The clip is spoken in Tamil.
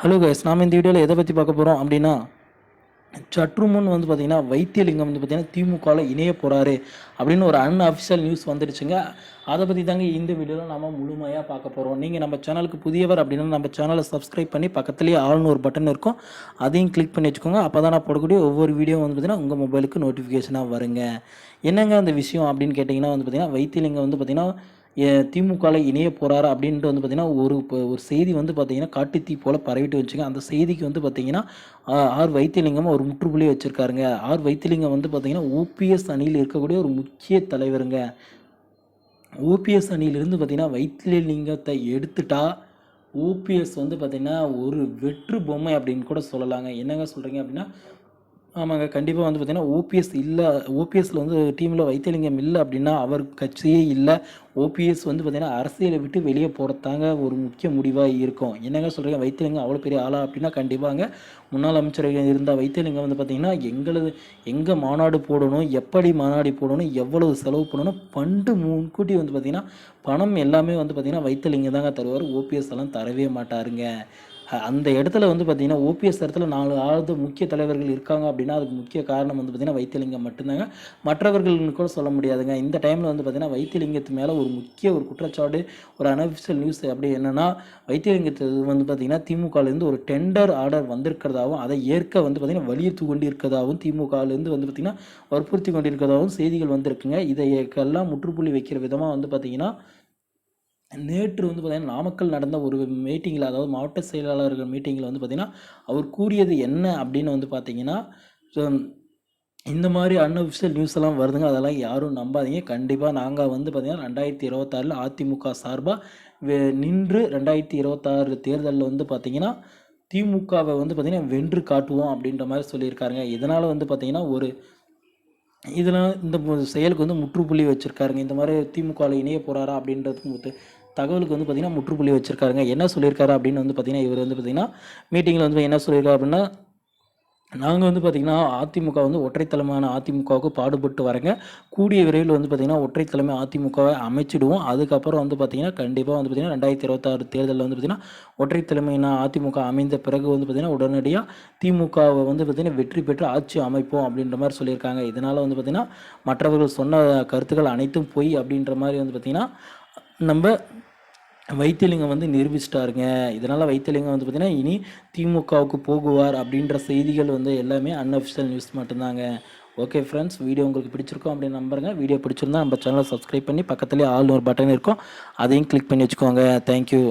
ஹலோ கைஸ் நாம் இந்த வீடியோவில் எதை பற்றி பார்க்க போகிறோம் அப்படின்னா சற்று முன் வந்து பார்த்திங்கன்னா வைத்தியலிங்கம் வந்து பார்த்திங்கன்னா திமுகவில் இணைய போகிறாரு அப்படின்னு ஒரு அன்அஃபிஷியல் நியூஸ் வந்துடுச்சுங்க. அதை பற்றி தாங்க இந்த வீடியோவில் நம்ம முழுமையாக பார்க்க போகிறோம் நீங்கள் நம்ம சேனலுக்கு புதியவர் அப்படின்னா நம்ம சேனலை சப்ஸ்கிரைப் பண்ணி பக்கத்துலேயே ஆள்னு ஒரு பட்டன் இருக்கும். அதையும் கிளிக் பண்ணி வச்சுக்கோங்க. அப்போ தான் நான் போடக்கூடிய ஒவ்வொரு வீடியோ வந்து பார்த்திங்கன்னா உங்கள் மொபைலுக்கு நோட்டிஃபிகேஷனாக வருங்க. என்னங்க அந்த விஷயம் அப்படின்னு கேட்டிங்கன்னா வந்து பார்த்திங்கன்னா வைத்தியலிங்கம் வந்து பார்த்திங்கன்னா திமுகவில் இணைய போகிறாரு அப்படின்ட்டு வந்து பார்த்திங்கன்னா ஒரு இப்போ ஒரு செய்தி வந்து பார்த்திங்கன்னா காட்டுத்தீ போல் பரவிட்டு வச்சுங்க அந்த செய்திக்கு வந்து பார்த்திங்கன்னா ஆர் வைத்தியலிங்கம் ஒரு முற்றுப்புள்ளி வச்சுருக்காருங்க. ஆர் வைத்தியலிங்கம் வந்து பார்த்திங்கன்னா ஓபிஎஸ் அணியில் இருக்கக்கூடிய ஒரு முக்கிய தலைவருங்க. ஓபிஎஸ் அணியிலிருந்து பார்த்திங்கன்னா வைத்தியலிங்கத்தை எடுத்துட்டா ஓபிஎஸ் வந்து பார்த்திங்கன்னா ஒரு வெற்று பொம்மை அப்படின்னு கூட சொல்லலாங்க. என்னங்க சொல்கிறீங்க அப்படின்னா ஆமாங்க கண்டிப்பாக வந்து பார்த்திங்கன்னா ஓபிஎஸ் இல்லை ஓபிஎஸ்ல வந்து டீமில் வைத்தியலிங்கம் இல்லை அப்படின்னா அவர் கட்சியே இல்லை. ஓபிஎஸ் வந்து பார்த்திங்கன்னா அரசியலை விட்டு வெளியே போகிறதாங்க ஒரு முக்கிய முடிவாக இருக்கும். என்னங்க சொல்கிறீங்க வைத்தியலிங்கம் அவ்வளோ பெரிய ஆளா அப்படின்னா கண்டிப்பாங்க. முன்னாள் அமைச்சராக இருந்த வைத்தியலிங்கம் வந்து பார்த்திங்கன்னா எங்களது எங்கே மாநாடு போடணும் எப்படி மாநாடு போடணும் எவ்வளவு செலவு பண்ணணும் பண்டு முன்கூட்டி வந்து பார்த்திங்கன்னா பணம் எல்லாமே வந்து பார்த்திங்கன்னா வைத்தியலிங்கம் தாங்க தருவார். ஓபிஎஸ் எல்லாம் தரவே மாட்டாருங்க. அந்த இடத்துல வந்து பார்த்திங்கன்னா ஓபிஎஸ் இடத்துல நாலு ஆவது முக்கிய தலைவர்கள் இருக்காங்க அப்படின்னா அதுக்கு முக்கிய காரணம் வந்து பார்த்தீங்கன்னா வைத்தியலிங்கம் மட்டும்தாங்க. மற்றவர்கள்னு கூட சொல்ல முடியாதுங்க. இந்த டைமில் வந்து பார்த்தீங்கன்னா வைத்தியலிங்கத்து மேலே ஒரு முக்கிய ஒரு குற்றச்சாட்டு ஒரு அனஃபிஷியல் நியூஸ் அப்படி என்னென்னா வைத்தியலிங்கத்து வந்து பார்த்தீங்கன்னா திமுகலேருந்து ஒரு டெண்டர் ஆர்டர் வந்திருக்கிறதாகவும் அதை ஏற்க வந்து பார்த்திங்கன்னா வலியுறுத்தி கொண்டு இருக்கிறதாகவும் திமுகலேருந்து வந்து பார்த்திங்கன்னா வற்புறுத்தி கொண்டிருக்கிறதாகவும் செய்திகள் வந்திருக்குங்க. இதையெல்லாம் முற்றுப்புள்ளி வைக்கிற விதமாக வந்து பார்த்தீங்கன்னா நேற்று வந்து பார்த்திங்கன்னா நாமக்கல் நடந்த ஒரு மீட்டிங்கில் அதாவது மாவட்ட செயலாளர்கள் மீட்டிங்கில் வந்து பார்த்திங்கன்னா அவர் கூறியது என்ன அப்படின்னு வந்து பார்த்தீங்கன்னா இந்த மாதிரி அன்அஃபிஷியல் நியூஸ் எல்லாம் வருதுங்க அதெல்லாம் யாரும் நம்பாதீங்க. கண்டிப்பாக நாங்கள் வந்து பார்த்திங்கன்னா ரெண்டாயிரத்தி இருபத்தாறில் அதிமுக சார்பாக நின்று ரெண்டாயிரத்தி இருபத்தாறு தேர்தலில் வந்து பார்த்திங்கன்னா திமுகவை வந்து பார்த்திங்கன்னா வென்று காட்டுவோம் அப்படின்ற மாதிரி சொல்லியிருக்காருங்க. இதனால் வந்து பார்த்திங்கன்னா ஒரு இதெல்லாம் இந்த செயலுக்கு வந்து முற்றுப்புள்ளி வச்சுருக்காருங்க. இந்த மாதிரி திமுகவில் இணைய போறாரா அப்படின்றது தகவலுக்கு வந்து பார்த்திங்கன்னா முற்றுப்புள்ளி வச்சுருக்காருங்க என்ன சொல்லியிருக்காரு அப்படின்னு வந்து பார்த்தீங்கன்னா இவர் வந்து பார்த்திங்கன்னா மீட்டிங்கில் வந்து என்ன சொல்லியிருக்காரு அப்படின்னா நாங்கள் வந்து பார்த்திங்கன்னா அதிமுக வந்து ஒற்றைத்தலைமையான அதிமுகவுக்கு பாடுபட்டு வரங்க கூடிய விரைவில் வந்து பார்த்திங்கன்னா ஒற்றைத்தலைமை அதிமுகவை அமைச்சிடுவோம் அதுக்கப்புறம் வந்து பார்த்திங்கன்னா கண்டிப்பாக வந்து பார்த்திங்கன்னா ரெண்டாயிரத்தி இருபத்தாறு தேர்தலில் வந்து பார்த்திங்கன்னா ஒற்றைத்தலைமையான அதிமுக அமைந்த பிறகு வந்து பார்த்திங்கன்னா உடனடியாக திமுகவை வந்து பார்த்திங்கன்னா வெற்றி பெற்று ஆட்சி அமைப்போம் அப்படின்ற மாதிரி சொல்லியிருக்காங்க இதனால் வந்து பார்த்திங்கன்னா மற்றவர்கள் சொன்ன கருத்துக்கள் அனைத்தும் பொய் அப்படின்ற மாதிரி வந்து பார்த்திங்கன்னா நம்ம வைத்தியலிங்கம் வந்து நிரூபிச்சிட்டாருங்க. இதனால் வைத்தியலிங்கம் வந்து பார்த்திங்கன்னா இனி திமுகவுக்கு போகுவார் அப்படின்ற செய்திகள் வந்து எல்லாமே அன்அஃபிஷியல் நியூஸ் மட்டும்தாங்க. ஓகே ஃப்ரெண்ட்ஸ் வீடியோ உங்களுக்கு பிடிச்சிருக்கோம் அப்படின்னு நம்புறேங்க. வீடியோ பிடிச்சிருந்தா நம்ம சேனலை சப்ஸ்கிரைப் பண்ணி பக்கத்துலேயே ஆல் ஒரு பட்டன் இருக்கும். அதையும் கிளிக் பண்ணி வச்சுக்கோங்க. தேங்க்யூ